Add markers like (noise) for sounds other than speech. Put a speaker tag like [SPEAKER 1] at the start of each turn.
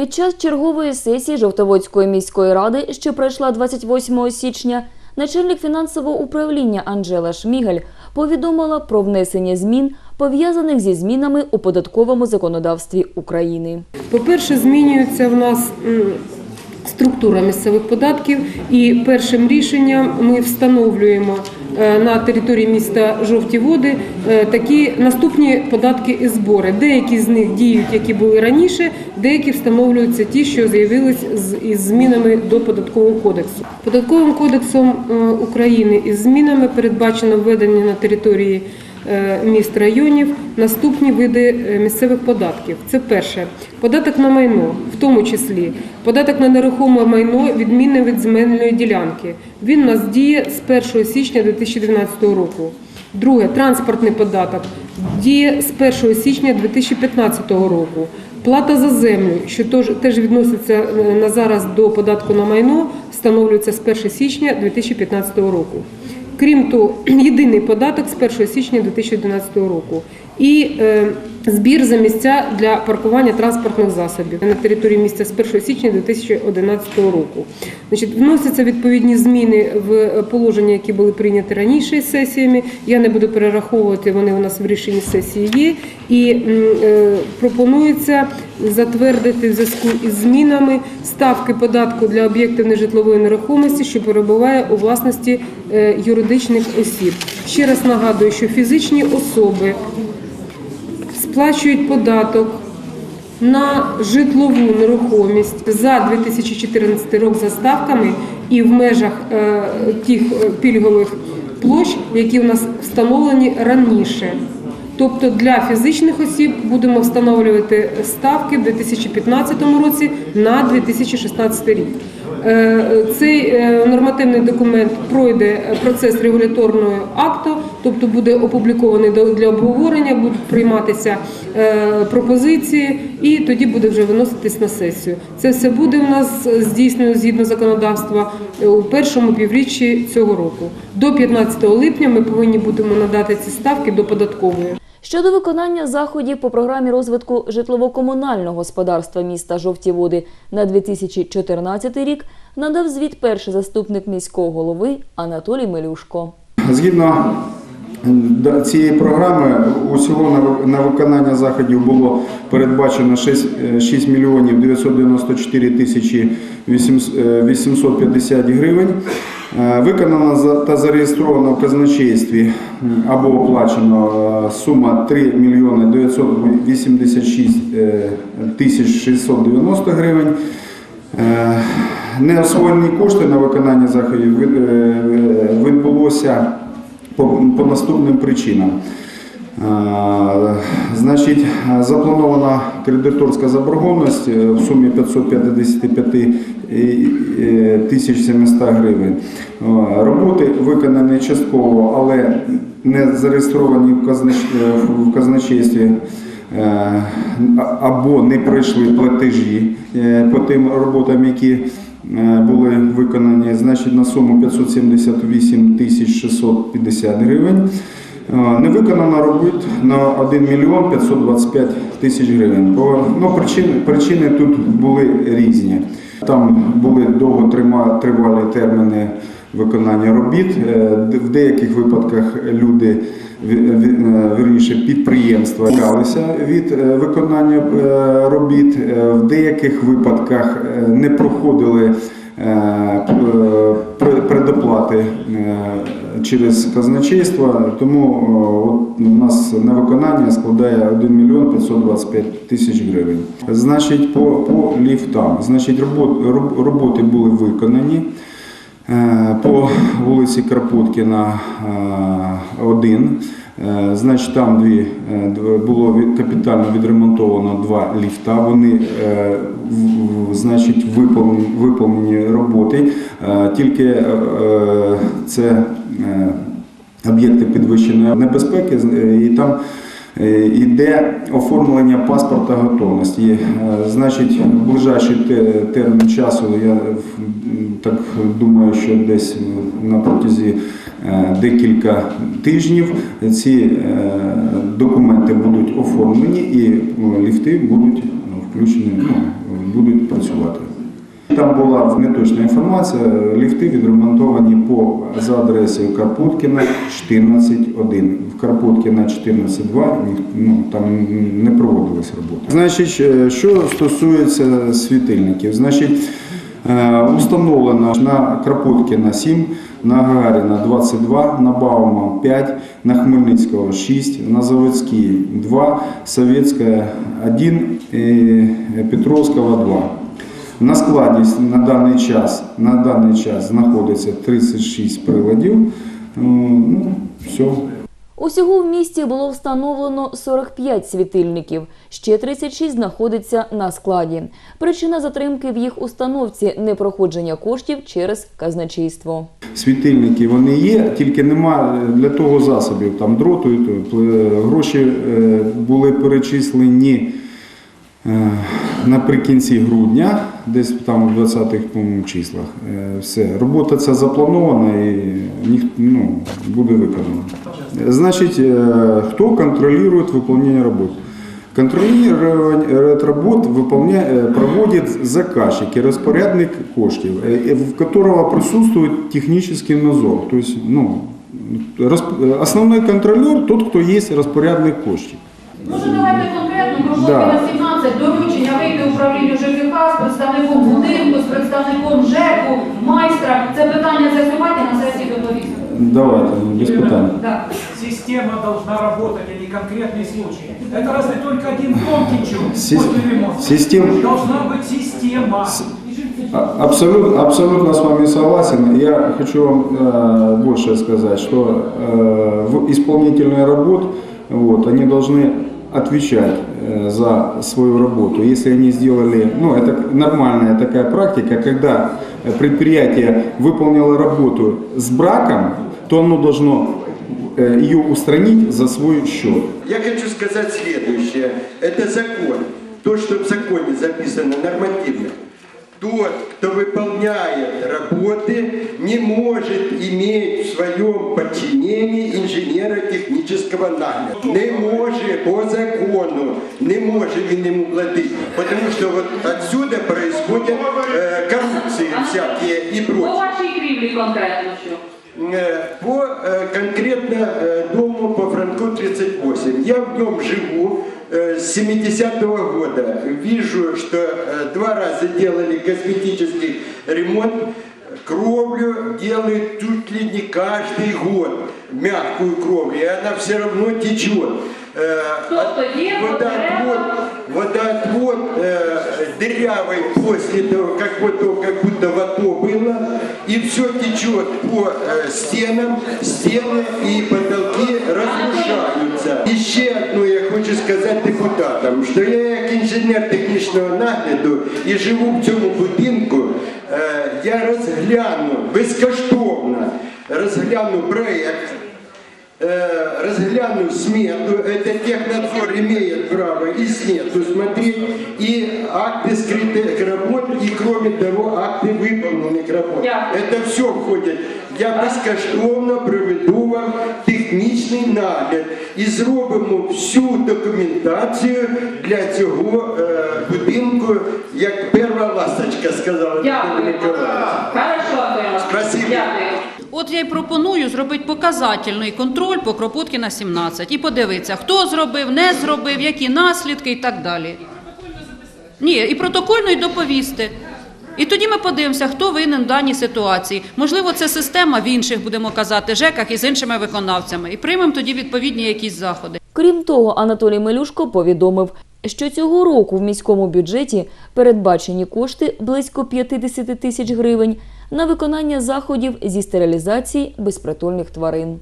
[SPEAKER 1] Під час чергової сесії Жовтоводської міської ради, що пройшла 28 січня, начальник фінансового управління Анжела Шмігель повідомила про внесення змін, пов'язаних зі змінами у податковому законодавстві України.
[SPEAKER 2] По-перше, змінюється в нас структура місцевих податків, і першим рішенням ми встановлюємо е, на території міста Жовті Води е, такі наступні податки і збори. Деякі з них діють, які були раніше, деякі встановлюються ті, що з'явились із змінами до податкового кодексу. Податковим кодексом е, України із змінами передбачено введення на території міст районів наступні види е, місцевих податків. Це перше податок на майно, в тому числі податок на нерухоме майно відмінне від земельної ділянки. Він нас діє з 1 січня 2012 року. Друге транспортний податок діє з 1 січня 2015 року. Плата за землю, що теж відноситься е, на зараз до податку на майно, встановлюється з 1 січня 2015 року. Крім того, (clears throat) єдиний податок з 1 січня 2011 року і е, збір за місця для паркування транспортних засобів на території міста з 1 січня 2011 року. Значить, вносяться відповідні зміни в положення, які були прийняті раніше сесіями. Я не буду перераховувати, вони у нас в рішенні сесії є. І е, пропонується затвердити в зв'язку із змінами ставки податку для об'єктів нежитлової нерухомості, що перебуває у власності е, юридичних осіб. Ще раз нагадую, що фізичні особи сплачують податок на житлову нерухомість за 2014 рік за ставками і в межах е, тих е, пільгових площ, які в нас встановлені раніше. Тобто для фізичних осіб будемо встановлювати ставки в 2015 році на 2016 рік. Е, Цей нормативний документ пройде процес регуляторного акту, тобто буде опублікований до- для обговорення, будуть прийматися е, пропозиції, і тоді буде вже виноситись на сесію. Це все буде в нас здійснено згідно законодавства е, у першому півріччі цього року. До 15 липня ми повинні будемо надати ці ставки до податкової.
[SPEAKER 1] Щодо виконання заходів по програмі розвитку житлово-комунального господарства міста Жовті Води на 2014 рік, надав звіт перший заступник міського голови Анатолій Мелюшко.
[SPEAKER 3] Згідно цієї програми, усього на виконання заходів було передбачено 6, е, 6 мільйонів 994 тисячі 800, е, 850 гривень. Е, Виконано та зареєстровано в казначействі або оплачено е, сума 3 мільйони 986 е, тисяч 690 гривень. Е, Неосвоєні кошти на виконання заходів е, відбулося по, по наступним причинам. Е, Значить, е, запланована кредиторська заборгованість е, в сумі 555 е, тисяч 700 гривень. Е, Роботи виконані частково, але не зареєстровані в казнач- е, в казначействі е, або не пройшли платежі е, по тим роботам, які е, були виконані, значить на суму 578 тисяч 650 гривень. Е, Не виконано робіт на 1 мільйон 525 тисяч гривень. Ну, причини, причини тут були різні. Там були довготривалі терміни виконання робіт. Е, В деяких випадках люди, е, вірніше, підприємства втікалися від е, виконання робіт. В деяких випадках не проходили предоплати через казначейство, тому е, у нас на виконання складає 1 мільйон 525 тисяч гривень. Значить, по, по ліфтам, значить, робот, роботи були виконані. Е, По вулиці Крапуткіна 1. Значить, там дві, е, було капітально відремонтовано два ліфта. Вони е, значить, виповнені, роботи. Е, Тільки е, е, це е, об'єкти підвищеної небезпеки, е, і там е, йде оформлення паспорта готовності. Е, Значить, ближайший термін часу, я так думаю, що десь на протязі е, декілька тижнів ці е, документи будуть оформлені і е, ліфти будуть включені, ну, будуть там була неточна інформація. Ліфти відремонтовані по за адресою Карпуткіна 14.1. В Карпуткіна 14.2 ні- ну, там не проводились роботи. Значить, е, що стосується світильників, значить. Е, Установлено на Крапуткіна 7, на Гагаріна 22, на Баума 5, на Хмельницького 6, на Заводській 2, Советська 1, і Петровського 2. На складі на даний час, на даний час знаходиться 36 приладів. Е, Ну, все.
[SPEAKER 1] Усього в місті було встановлено 45 світильників, ще 36 знаходиться на складі. Причина затримки в їх установці непроходження коштів через казначейство.
[SPEAKER 3] Світильники вони є, тільки нема для того засобів, там дроту, і гроші е, були перечислені е, наприкінці грудня, десь там в 20-х по-моєму, числах. Е, Все, робота ця запланована і ніх- ну, буде виконана. Значить, е, хто контролює виконання роботи? Контролирование работ выполня- э, проводит заказчик и распорядник коштів, э, в которого присутствует технический надзор. То есть, ну, расп- основной контролер тот, кто есть распорядник коштів.
[SPEAKER 4] Може, давайте конкретно про
[SPEAKER 3] Да. Давайте, без.
[SPEAKER 4] Да.
[SPEAKER 5] Система должна работать, а не конкретный случай. Это разве только один дом после ремонта?
[SPEAKER 3] систем-
[SPEAKER 5] Должна быть система.
[SPEAKER 3] А- Абсолютно, абсолютно с вами согласен. Я хочу вам э, больше сказать, что э, в исполнительные работ вот, они должны отвечать э, за свою работу. Если они сделали, ну это нормальная такая практика, когда предприятие выполнило работу с браком, то оно должно э, ее устранить за свой счет.
[SPEAKER 6] Я хочу сказать следующее. Это закон. То, что в законе записано нормативно. Тот, кто выполняет работы, не может иметь в своем подчинении инженера-технического нагляда. Не может по закону, не может він ему платить. Потому что вот отсюда происходят э, коррупции всякие и
[SPEAKER 4] По
[SPEAKER 6] прочее.
[SPEAKER 4] вашій крівлі конкретно що?
[SPEAKER 6] Э, По э, конкретно э, дому по Франку 38. Я в нем живу с 70-го года. Вижу, что два раза делали косметический ремонт. Кровлю делают чуть ли не каждый год. Мягкую кровлю. И она все равно течет. Водоотвод, водоотвод э, дырявый после того, как вот как будто в АТО было, и все течет по э, стенам, стены и потолки разрушаются. І ще одну я хочу сказати депутатам, що я як інженер технічного нагляду і живу в цьому будинку, е, я розгляну безкоштовно розгляну проект, э, разгляну смету, это технадзор имеет право и смету смотреть, и акты скрытых работ,
[SPEAKER 4] Дякую.
[SPEAKER 6] Это все входит. Я безкоштовно проведу вам технічний нагляд і зробимо всю документацію для цього е, будинку, як перша ласточка сказала
[SPEAKER 4] Дякую. Хорошо, Антоніна.
[SPEAKER 6] Спасибо.
[SPEAKER 4] Дякую.
[SPEAKER 7] От я й пропоную зробити показательний контроль по Кропоткіна 17 і подивитися, хто зробив, не зробив, які наслідки і так далі. Ні, і протокольно й доповісти. І тоді ми подивимося, хто винен в даній ситуації. Можливо, це система в інших, будемо казати, ЖЕКах і з іншими виконавцями. І приймемо тоді відповідні якісь заходи.
[SPEAKER 1] Крім того, Анатолій Мелюшко повідомив, що цього року в міському бюджеті передбачені кошти близько 50 тисяч гривень на виконання заходів зі стерилізації безпритульних тварин.